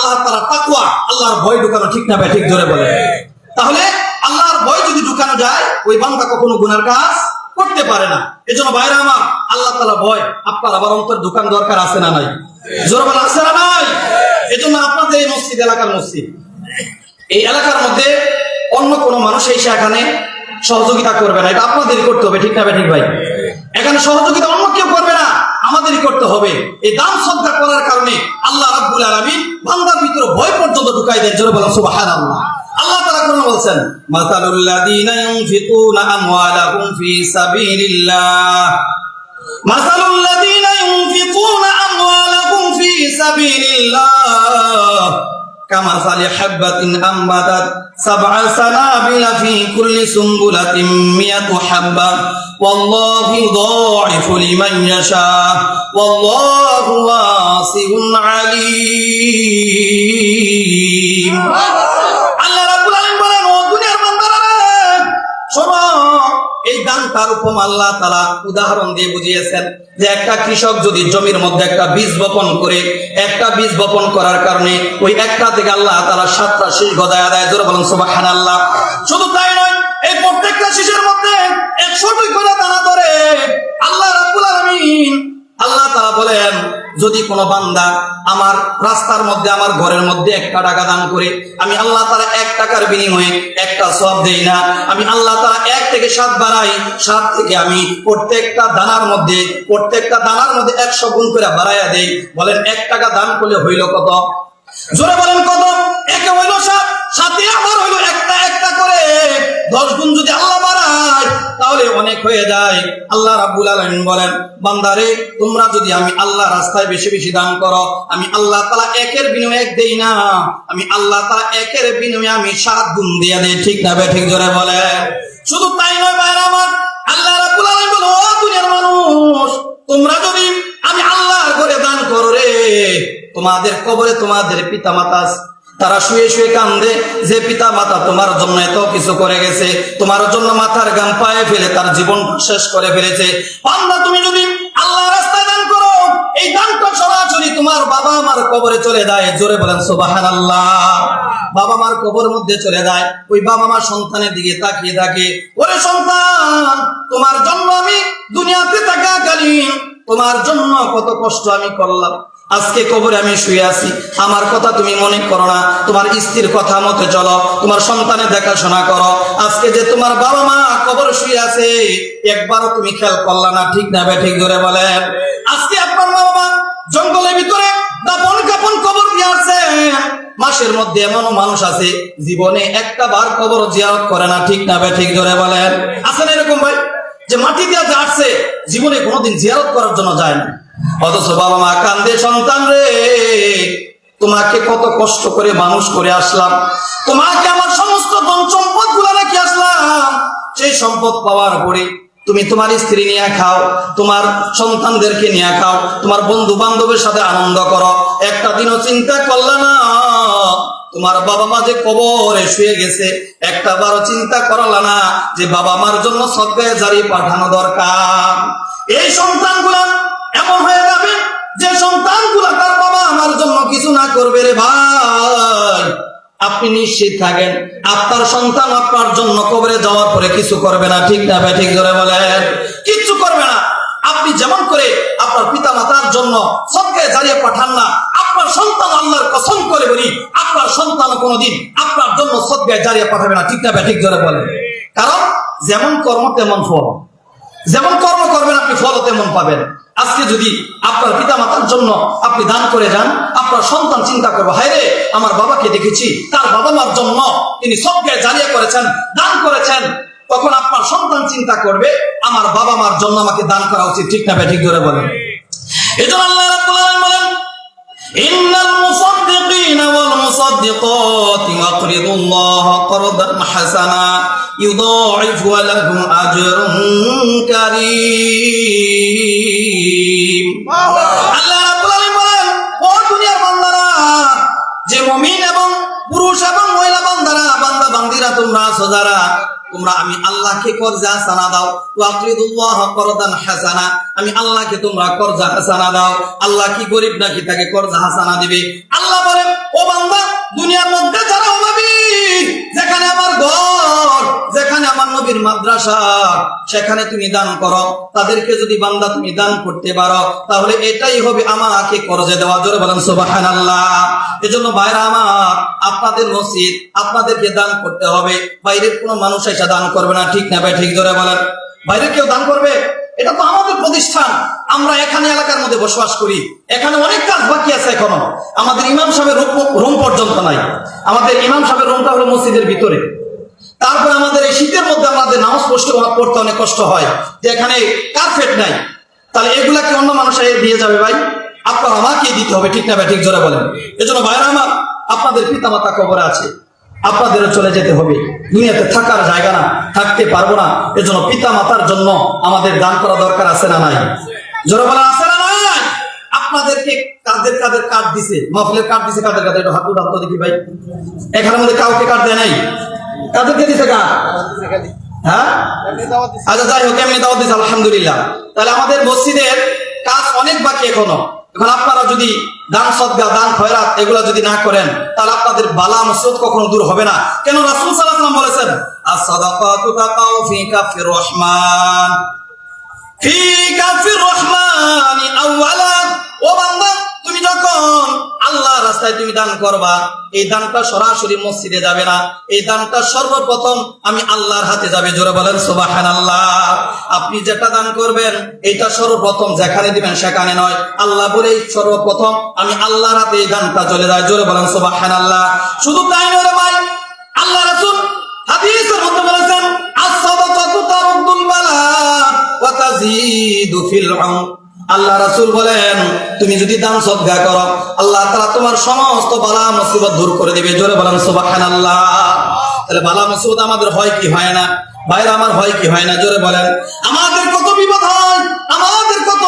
আল্লাহ তারা তাকুয়া আল্লাহর ভয় ঢুকানো ঠিক না ঠিক ধরে বলে তাহলে আল্লাহর ভয় যদি ঢুকানো যায়, ওই বান্দা কখনো গুনার কাজ করতে পারে না। এজন্য বাইরে আমার, আল্লাহ তালা ভয়, আপনার আবার অন্তর দোকান দরকার আছে না নাই? জোর বলা আছে না নাই? এজন্য আপনাদের এই মসজিদ এলাকার মসজিদ। এই এলাকার মধ্যে অন্য কোনো মানুষ এসে এখানে সহযোগিতা করবে না। এটা আপনাদেরই করতে হবে, ঠিক না ঠিক ভাই? এখানে সহযোগিতা অন্য কেউ করবে না। আমাদেরই করতে হবে এই দান সদ্গা করার কারণে আল্লাহ রাব্বুল আলামিন বান্দার ভিতরে ভয় পর্যন্ত ঢুকাই দেন জোরে বলেন সুবহানাল্লাহ আল্লাহ তাআলা কোরআনে বলছেন মাতালুল লাযিনা ইউনফিকুনা আমওয়ালাহুম ফি সাবিলিল্লাহ মাতালুল লাযিনা ইউনফিকুনা আমওয়ালাহুম ফি সাবিলিল্লাহ كمثل حبة أنبتت سبع سنابل في كل سنبلة مئة حبة والله يضاعف لمن يشاء والله واسع عليم আল্লাহ রাব্বুল আলামিন বলেন ও দুনিয়ার বান্দারা শোনো এই দান তার উপম আল্লাহ তালা উদাহরণ দিয়ে বুঝিয়েছেন যে একটা কৃষক যদি জমির মধ্যে একটা বীজ বপন করে একটা বীজ বপন করার কারণে ওই একটা থেকে আল্লাহ তালা সাতটা শীষ গদায় আদায় জোরে বলেন সুবাহান আল্লাহ শুধু তাই নয় এই প্রত্যেকটা শীষের মধ্যে আল্লাহ যদি কোনো বান্দা আমার রাস্তার মধ্যে, আমার ঘরের মধ্যে একটা টাকা দান করে, আমি আল্লাহ তারা এক টাকার বিনিময়ে একটা সব দেই না, আমি আল্লাহ তারা এক থেকে সাত বাড়াই, সাত থেকে আমি প্রত্যেকটা দানার মধ্যে, প্রত্যেকটা দানার মধ্যে একশো গুণ করে বাড়াইয়া দেই। বলেন, এক টাকা দান করলে হইল কত? জোরে বলেন, কত? একে হইল সাত। সাথে আবার হইল একটা একটা করে। দশ গুণ যদি আল্লাহ বাড়ায়, তাহলে অনেক হয়ে যায়। আল্লাহ রাব্বুল আলামিন বলেন, বান্দারে, তোমরা যদি আমি আল্লাহ রাস্তায় বেশি বেশি দান করো, আমি আল্লাহ তাআলা একের বিনিময়ে এক দেই না। আমি আল্লাহ তাআলা একের বিনিময়ে আমি সাত গুণ দিয়ে দেই। ঠিক না ঠিক জোরে বলে। শুধু তাই নয় ভাইরা আমার, আল্লাহ রাব্বুল আলামিন বলে ও দুনিয়ার মানুষ, তোমরা যদি আমি আল্লাহর ঘরে দান করো রে, তোমাদের কবরে তোমাদের পিতা মাতা তারা শুয়ে শুয়ে কান্দে, যে পিতা মাতা তোমার জন্য এত কিছু করে গেছে, তোমার জন্য মাথার গাম পায়ে ফেলে তার জীবন শেষ করে ফেলেছে। পান্না তুমি যদি আল্লাহ রাস্তায় দান করো, এই দানটা সরাসরি তোমার বাবা আমার কবরে চলে যায়। জোরে বলেন সোবাহান আল্লাহ বাবা মার কবর মধ্যে চলে যায়। ওই বাবা মার সন্তানের দিকে তাকিয়ে থাকে। ওরে সন্তান, তোমার জন্য আমি দুনিয়াতে থাকাকালীন তোমার জন্য কত কষ্ট আমি করলাম। আজকে কবরে আমি শুয়ে আছি। আমার কথা তুমি মনে করো না। তোমার স্ত্রীর কথা মতো চলো। তোমার সন্তানের দেখাশোনা করো। আজকে যে তোমার বাবা মা কবর শুয়ে আছে, একবারও তুমি খেয়াল করলা না। ঠিক না বে, ঠিক ধরে বলেন। আজকে আপনার বাবা মা জঙ্গলের ভিতরে দাপন কাপন কবর দিয়ে আছে মাসের মধ্যে এমন মানুষ আছে, জীবনে একটা বার কবর জিয়ারত করে না। ঠিক না বে, ঠিক ধরে বলেন। আছে না এরকম ভাই, যে মাটি দিয়ে আসছে, জীবনে কোনোদিন জিয়ারত করার জন্য যায় না। অথচ বাবা মা কান্দে সন্তান রে, তোমাকে কত কষ্ট করে মানুষ করে আসলাম। তোমাকে আমার সমস্ত ধন সম্পদগুলা রেখে আসলাম। সেই সম্পদ পাওয়ার পরে তুমি তোমার স্ত্রী নিয়ে খাও, তোমার সন্তানদেরকে নিয়ে খাও, তোমার বন্ধু বান্ধবের সাথে আনন্দ করো। একটা দিনও চিন্তা করলে না। তোমার বাবা মা যে কবরে শুয়ে গেছে, একটা বারো চিন্তা করলা না যে বাবা মার জন্য সদ্গায় জারি পাঠানো দরকার। এই সন্তানগুলা এমন হয়ে যাবে যে সন্তানগুলা তার বাবা আমার জন্য কিছু না করবে রে ভাই। আপনি নিশ্চিত থাকেন, আপনার সন্তান আপনার জন্য কবরে যাওয়ার পরে কিছু করবে না, ঠিক না ভাই? ঠিক ধরে বলেন। কিচ্ছু করবে না। আপনি যেমন করে আপনার পিতা মাতার জন্য সবকে জারিয়ে পাঠান না, আপনার সন্তান আল্লাহর কসম করে বলি, আপনার সন্তান কোনোদিন আপনার জন্য সদগায় জারিয়ে পাঠাবে না, ঠিক না ভাই? ঠিক ধরে বলেন। কারণ যেমন কর্ম তেমন ফল। যেমন কর্ম করবেন, আপনি ফল তেমন পাবেন। আজকে যদি আপনার পিতা মাতার জন্য আপনি দান করে যান, আপনার সন্তান চিন্তা করব, হায় রে, আমার বাবাকে দেখেছি, তার বাবা মার জন্য তিনি সবকে জারিয়া করেছেন, দান করেছেন। তখন আপনার সন্তান চিন্তা করবে, আমার বাবা মার জন্য আমাকে দান করা উচিত। ঠিক না ঠিক ধরে বলেন। এজন্য আল্লাহ বলেন يضاعف لهم أجر كريم আল্লাহ রাব্বুল আলামিন বলেন ও দুনিয়ার বান্দারা যে মুমিন এবং পুরুষ এবং মহিলা বান্দারা বান্দা বান্দিরা তোমরা আছো যারা তোমরা আমি আল্লাহকে কর্জা হাসানা দাও ওয়াকরিদুল্লাহ করদান হাসানা আমি আল্লাহকে তোমরা কর্জা হাসানা দাও আল্লাহ কি গরিব নাকি তাকে কর্জা হাসানা দিবে আল্লাহ বলেন ও বান্দা দুনিয়ার মধ্যে যারা অভাবী যেখানে আমার ঘর, যেখানে আমার নবীর মাদ্রাসা, সেখানে তুমি দান করো। তাদেরকে যদি বান্দা তুমি দান করতে পারো, তাহলে এটাই হবে আমাকে করজে দেওয়া। জোরে বলেন সুবাহান আল্লাহ এজন্য ভাইরা আমার, আপনাদের মসজিদ, আপনাদেরকে দান করতে হবে। বাইরের কোনো মানুষ এসে দান করবে না, ঠিক না ভাই? ঠিক জোরে বলেন। বাইরে কেউ দান করবে? এটা তো আমাদের প্রতিষ্ঠান। আমরা এখানে এলাকার মধ্যে বসবাস করি। এখানে অনেক কাজ বাকি আছে এখনও। আমাদের ইমাম সাহেবের রুম- পর্যন্ত নাই। আমাদের ইমাম সাহেবের রুমটা হলো মসজিদের ভিতরে। তারপর আমাদের এই শীতের মধ্যে আমাদের নামাজ পড়তে পড়তে অনেক কষ্ট হয়। যে এখানে কার্পেট নাই। তাহলে এগুলা কি অন্য মানুষ এসে দিয়ে যাবে ভাই? আপনার আমাকে দিতে হবে, ঠিক না ভাই? ঠিক জোরে বলেন। এজন্য ভাইরা আমার আপনাদের পিতামাতা কবরে আছে। আপনাদেরও চলে যেতে হবে। দুনিয়াতে থাকার জায়গা না, থাকতে পারব না। এজন্য পিতা মাতার জন্য আমাদের দান করা দরকার আছে না নাই? জোরে বলা আছে না নাই? আপনাদেরকে কাদের কাদের কার্ড দিছে? মাহফিলের কার্ড দিছে কাদের কাদের? একটু হাত উঠান তো দেখি ভাই। এখানের মধ্যে কাউকে কার্ড দেয় নাই? কাদেরকে দিছে কার্ড হ্যাঁ? আচ্ছা যাই হোক, এমনি দাওয়াত দিচ্ছে আলহামদুলিল্লাহ। তাহলে আমাদের মসজিদের কাজ অনেক বাকি এখনও। এখন আপনারা যদি দান সদ্গা, দান খয়রাত এগুলা যদি না করেন, তাহলে আপনাদের বালা মুসরত কখনো দূর হবে না। কেন রাসূল ওয়াসাল্লাম বলেছেন as-sadaqatu taqaw ফি কাফির রহমান। ফি কাফির রহমান আউয়ালা ও বান্দা তুমি যখন আল্লাহ রাস্তায় তুমি দান করবা, এই দানটা সরাসরি মসজিদে যাবে না। এই দানটা সর্বপ্রথম আমি আল্লাহর হাতে যাবে। জোরে বলেন, সুবহানাল্লাহ। আপনি যেটা দান করবেন এটা সর্বপ্রথম যেখানে দিবেন সেখানে নয়। আল্লাহ বলেই সর্বপ্রথম আমি আল্লাহর হাতে এই দানটা চলে যায়। জোরে বলেন, সুবহানাল্লাহ। শুধু তাই নয় ভাই, আল্লাহ রাসূল হাদিসের মধ্যে বলেছেন as-sadaqatu বালা ওয়া তাজিদু ফিল আল্লাহ রাসুল বলেন, তুমি যদি দান সদ্গা করো, আল্লাহ তারা তোমার সমস্ত বালা মুসিবত দূর করে দিবে। জোরে বলেন আল্লাহ তাহলে বালা মুসিবত আমাদের হয় কি হয় না? ভাইরা, আমার হয় কি? হয় না, জোরে বলেন। আমাদের কত বিপদ হয়, আমাদের কত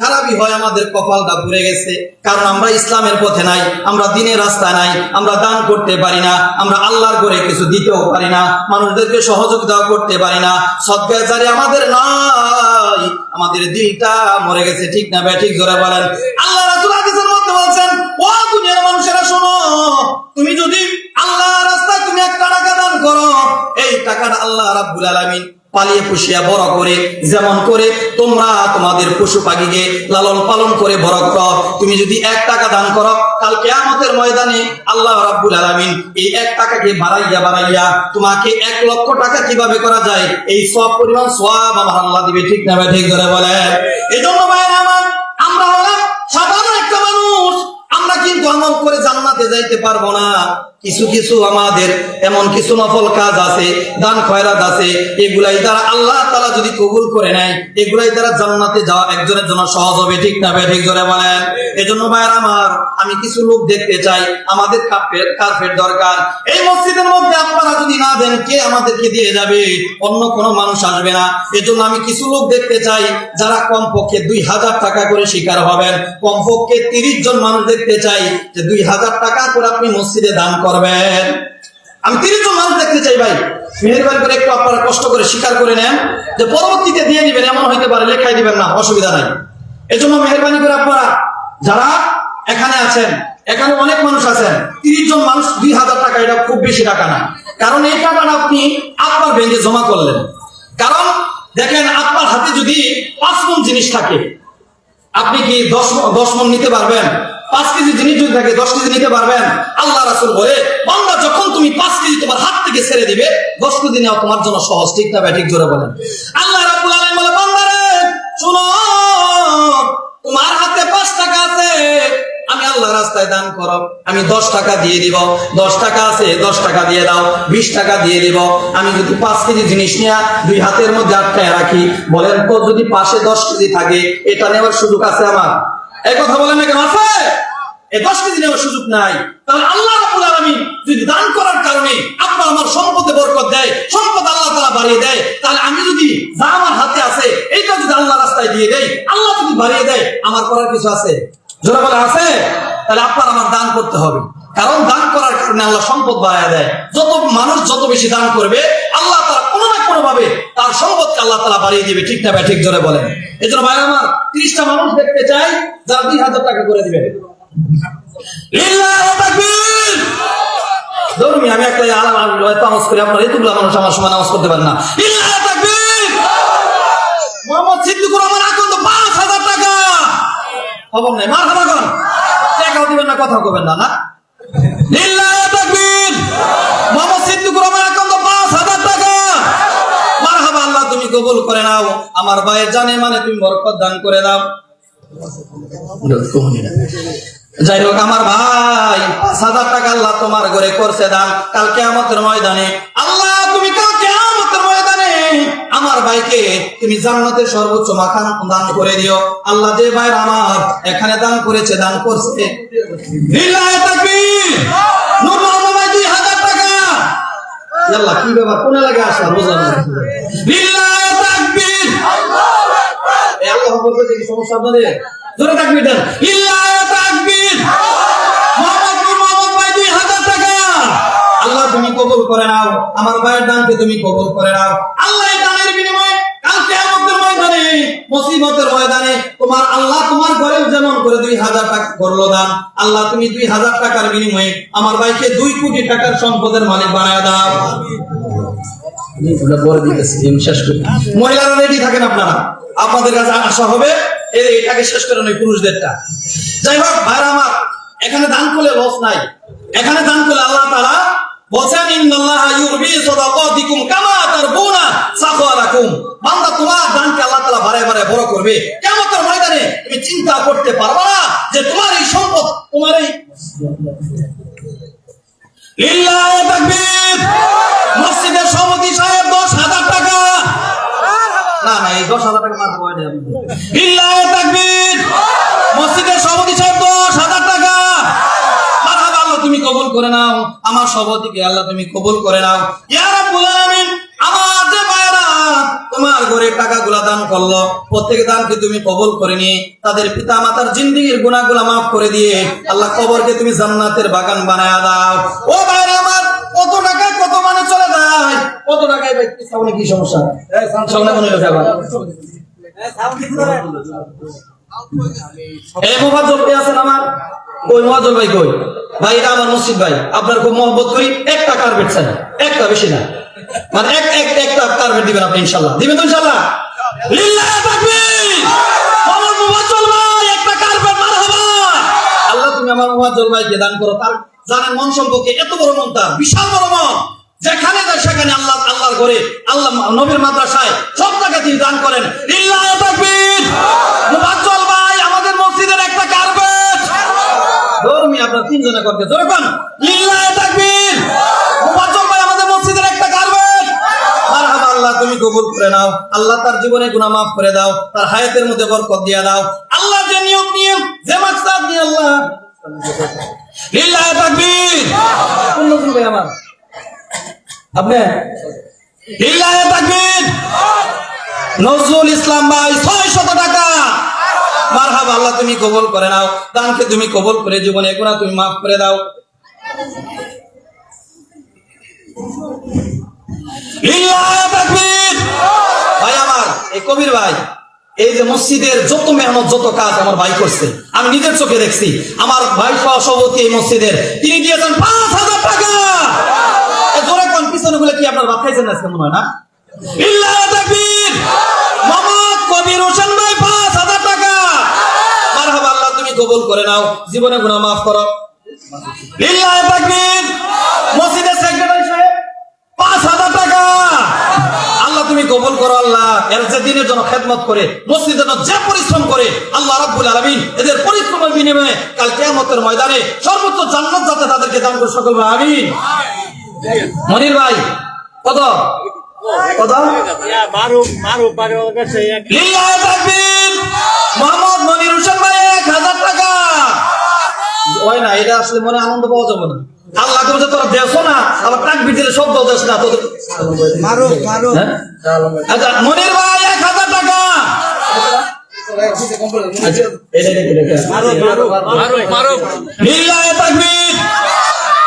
খারাপই হয়, আমাদের কপালটা পুড়ে গেছে। কারণ আমরা ইসলামের পথে নাই, আমরা দিনের রাস্তায় নাই, আমরা দান করতে পারি না, আমরা আল্লাহর করে কিছু দিতেও পারি না, মানুষদেরকে সহযোগিতা করতে পারি না সদ্গাচারে আমাদের নাই, আমাদের দিলটা মরে গেছে, ঠিক না ভাই? ঠিক জোরে বলেন। আল্লাহ রাসূল হাদিসের মধ্যে বলছেন, ও দুনিয়ার মানুষেরা, শোনো, তুমি যদি আল্লাহ রাস্তায় তুমি একটা টাকা দান করো এই টাকাটা আল্লাহ রাব্বুল আলামিন পালিয়ে পুষিয়া বড় করে, যেমন করে তোমরা তোমাদের পশু পাখিকে লালন পালন করে বড় করো তুমি যদি এক টাকা দান করো, কাল কেয়ামতের ময়দানে আল্লাহ রাব্বুল আলামিন এই এক টাকাকে বাড়াইয়া বাড়াইয়া তোমাকে এক লক্ষ টাকা কীভাবে করা যায়? এই সব পরিমাণ সওয়াব আমার আল্লাহ দিবে, ঠিক না ঠিক করে বলে এই জন্য আমার, আমরা হলাম সাধারণ একটা মানুষ। আমরা কিন্তু আমল করে জান্নাতে যাইতে পারব না। কিছু কিছু আমাদের এমন কিছু নফল কাজ আছে, দান খয়রাত আছে, এগুলাই দ্বারা আল্লাহ তালা যদি কবুল করে নেয়, এগুলাই দ্বারা জান্নাতে যাওয়া একজনের জন্য সহজ হবে, ঠিক না ভাই? ঠিক জোরে বলেন। এজন্য ভাইয়ের আমার, আমি কিছু লোক দেখতে চাই, আমাদের কার্পেট কার্পেট দরকার। এই মসজিদের মধ্যে আপনারা যদি না দেন, কে আমাদেরকে দিয়ে যাবে? অন্য কোনো মানুষ আসবে না। এজন্য আমি কিছু লোক দেখতে চাই, যারা কমপক্ষে দুই হাজার টাকা করে শিকার হবেন। কমপক্ষে তিরিশ জন মানুষ দেখতে চাই, যে দুই হাজার টাকা করে আপনি মসজিদে দান করবেন। আমি তিরিশ মানুষ দেখতে চাই ভাই। করে একটু আপনারা কষ্ট করে স্বীকার করে নেন যে পরবর্তীতে দিয়ে এমন হইতে পারে লেখাই দিবেন না, অসুবিধা নাই। এজন্য মেহরবানি করে আপনারা যারা এখানে আছেন, এখানে অনেক মানুষ আছেন, তিরিশ জন মানুষ দুই হাজার টাকা, এটা খুব বেশি টাকা না। কারণ এই আপনি আপনার ব্যাংকে জমা করলেন। কারণ দেখেন, আপনার হাতে যদি পাঁচ মন জিনিস থাকে, আপনি কি দশ দশ মন নিতে পারবেন? পাঁচ কেজি জিনিস যদি থাকে, দশ কেজি নিতে পারবেন। আল্লাহ রাসুল বলে, বান্দা যখন তুমি পাঁচ কেজি তোমার হাত থেকে ছেড়ে দিবে, দশ কেজি নেওয়া তোমার জন্য সহজ, ঠিক না ঠিক জোরে বলেন। আল্লাহ রাবুল আলম বলে বান্দারে শুনো, তোমার হাতে পাঁচ টাকা আছে, আমি আল্লাহ রাস্তায় দান করো, আমি দশ টাকা দিয়ে দিব। দশ টাকা আছে, দশ টাকা দিয়ে দাও, বিশ টাকা দিয়ে দিব। আমি যদি পাঁচ কেজি জিনিস নিয়ে দুই হাতের মধ্যে আটকায় রাখি, বলেন তো যদি পাশে দশ কেজি থাকে, এটা নেওয়ার সুযোগ আছে আমার? এই কথা বলেন না কেন? আছে? এই দশ কেজি নেওয়ার সুযোগ নাই। তাহলে আল্লাহ রাবুল আলমী যদি দান করার কারণে আপনার আমার সম্পদে বরকত দেয়, সম্পদ আল্লাহ তারা বাড়িয়ে দেয়, তাহলে আমি যদি যা আমার হাতে আছে, এইটা যদি আল্লাহ রাস্তায় দিয়ে দেয়, আল্লাহ যদি বাড়িয়ে দেয়, আমার করার কিছু আছে? জোরে বলে আছে? তাহলে আপনার আমার দান করতে হবে। কারণ দান করার কারণে আল্লাহ সম্পদ বাড়ায় দেয়। যত মানুষ যত বেশি দান করবে, আল্লাহ তারা কোনো ভাবে তার সম্পদকে আল্লাহ তারা বাড়িয়ে দিবে, ঠিক না ঠিক জোরে বলেন। এই জন্য ভাই আমার তিরিশটা মানুষ দেখতে চাই, যারা দুই হাজার টাকা করে দিবেন লিল্লাহি আমি একটা আলাম নামাজ করি, আপনার এতগুলো মানুষ আমার সময় নামাজ করতে পারেন না। মোহাম্মদ সিদ্দিকুর রহমান আকন্দ, পাঁচ হাজার টাকা! খবর নাই মার হাবা করেন। টাকাও দিবেন না কথা কবেন না না? কবুল করে নাও। আমার ভাইয়ের জানে মানে তুমি বরকত দান করে দাও। যাই হোক, আমার ভাই পাঁচ হাজার টাকা আল্লাহ তোমার ঘরে করছে দান। কালকে আমাদের ময়দানে, আল্লাহ, তুমি কালকে আমাদের ময়দানে আমার ভাইকে তুমি জান্নাতের সর্বোচ্চ মাখান দান করে দিও। আল্লাহ যে ভাই আমার এখানে দান করেছে, দান করছে। আল্লাহ, কি ব্যাপার? কোন এলাকায় আল্লাহ, তুমি কবুল করে নাও। আমার ভাইয়ের দানকে তুমি কবুল করে নাও। মুসিবতের ময়দানে তোমার আল্লাহ তোমার ঘরেও যেমন করে দুই হাজার টাকা করল দান আল্লাহ তুমি দুই হাজার টাকার বিনিময়ে আমার ভাইকে দুই কোটি টাকার সম্পদের মালিক বানায় দাও। মহিলারা রেডি থাকেন আপনারা? আপনাদের কাছে আসা হবে এটাকে শেষ করে নয় পুরুষদেরটা। যাই হোক ভাইরা আমার এখানে দান করলে লস নাই। এখানে দান করলে আল্লাহ বলছেন ইন্নাল্লাহা ইউরবি সাদাকাতিকুম কামা তারবুনা সাখালাকুম বান্দা তোমার দানকে আল্লাহ তাআলা বারে বারে বড় করবে। কিয়ামতের ময়দানে তুমি চিন্তা করতে পারবে না যে তোমার এই সম্পদ তোমার এই লিল্লাহি তাকবীর। মসজিদের সভাপতি সাহেব, দশ হাজার টাকা। না না, এই দশ হাজার টাকা মার হয় না লিল্লাহি তাকবীর। মসজিদের সভাপতি সাহেব দশ হাজার টাকা মারহাবা আল্লাহ তুমি কবুল করে নাও। আমার সভাপতিকে আল্লাহ তুমি কবুল করে নাও। ইয়া রাব্বুল আলামিন আমার যে মায়েরা তোমার ঘরে টাকাগুলা দান করল প্রত্যেক দানকে তুমি কবুল করে নিয়ে তাদের পিতা মাতার জিন্দিগির মাফ করে দিয়ে আল্লাহ কবরকে তুমি জান্নাতের বাগান বানায়া দাও। ও মায়েরা আমার কত টাকায় কত মানে চলে যায়। কত টাকায় কি সামনে কি সমস্যা? সামনে মনে এই মোবাজ্জল কে আছেন আমার? কই মোবাজ্জল ভাই কই? ভাই, এটা আমার মসজিদ ভাই। আপনার খুব মহব্বত করি, একটা কার্পেট চাই। একটা বেশি না। মানে এক এক, একটা কার্পেট দিবেন আপনি ইনশাল্লাহ দিবেন তো ইনশাল্লাহ আল্লাহ, তুমি আমার দান করো। তার এত বড় মন বিশাল যেখানে সেখানে আল্লাহ আল্লাহ নবীর তিনি দান করেন। ভাই, আমাদের মসজিদের একটা আপনার তিনজনে করতে জোরে ভাই তুমি কবুল করে নাও। আল্লাহ তার জীবনে করে দাও। তার হায়াতের মধ্যে বরকত দাও। আল্লাহ যে যে মাকসাদ নিয়ে আল্লাহ তাকবীর। কোন ভাই আমার। আপনি? তাকবীর। নজরুল ইসলাম ভাই ছয় শত টাকা। মারহাবা আল্লাহ তুমি কবুল করে নাও। দানকে তুমি কবুল করে জীবনে গুনাহ তুমি মাফ করে দাও। ভাই আমার, এই কবির ভাই, এই যে মসজিদের যত মেহনত, যত কাজ আমার ভাই করছে, আমি নিজের চোখে দেখছি, আমার ভাই সভাপতি এই মসজিদের, তিনি দিয়েছেন পাঁচ হাজার টাকা। জোরে কোন পিছনে বলে কি, আপনার ভাত খাইছেন আজকে মনে হয় না? কবুল করে নাও। জীবনে গুনাহ মাফ করো। মসজিদের সেক্রেটারি সাহেব পাঁচ হাজার টাকা। আল্লাহ তুমি কবুল করো আল্লাহ। এর যে দিনের জন্য খেদমত করে মসজিদের জন্য যে পরিশ্রম করে আল্লাহ রাব্বুল আলামিন এদের পরিশ্রমের বিনিময়ে কাল কিয়ামতের ময়দানে সর্বোচ্চ জান্নাত যাতে তাদেরকে দান করে সকল ভাই আমিন। মনির ভাই কত? কত? মোহাম্মদ মনির হোসেন ভাই এক হাজার টাকা। ওই না এটা আসলে মনে আনন্দ পাওয়া যাবে না। আল্লাহ তুমি যে তোরা দেশো না আবার টাক বিদিলে শব্দ দেশ না তোদের হ্যাঁ? আচ্ছা মনির ভাই এক হাজার টাকা। মারুফ মারুফ। মারুফ লিল্লাহি তাকবীর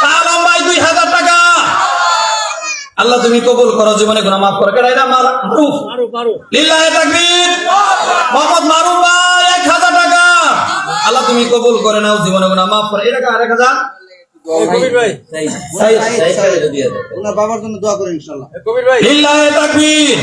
শাহ আলম ভাই দুই হাজার টাকা আল্লাহ তুমি কবুল করো জীবনে গুনাহ মাফ করো কেডা এটা মারুফ লিল্লাহি তাকবীর মোহাম্মদ মারুফ ভাই এক হাজার টাকা আল্লাহ তুমি কবুল করে নাও জীবনে গুনাহ মাফ করো এটা আরেক হাজার কবির ভাই বাবার জন্য দোয়া করেন ইনশাআল্লাহ কবির ভাই লিল্লাহে তাকবীর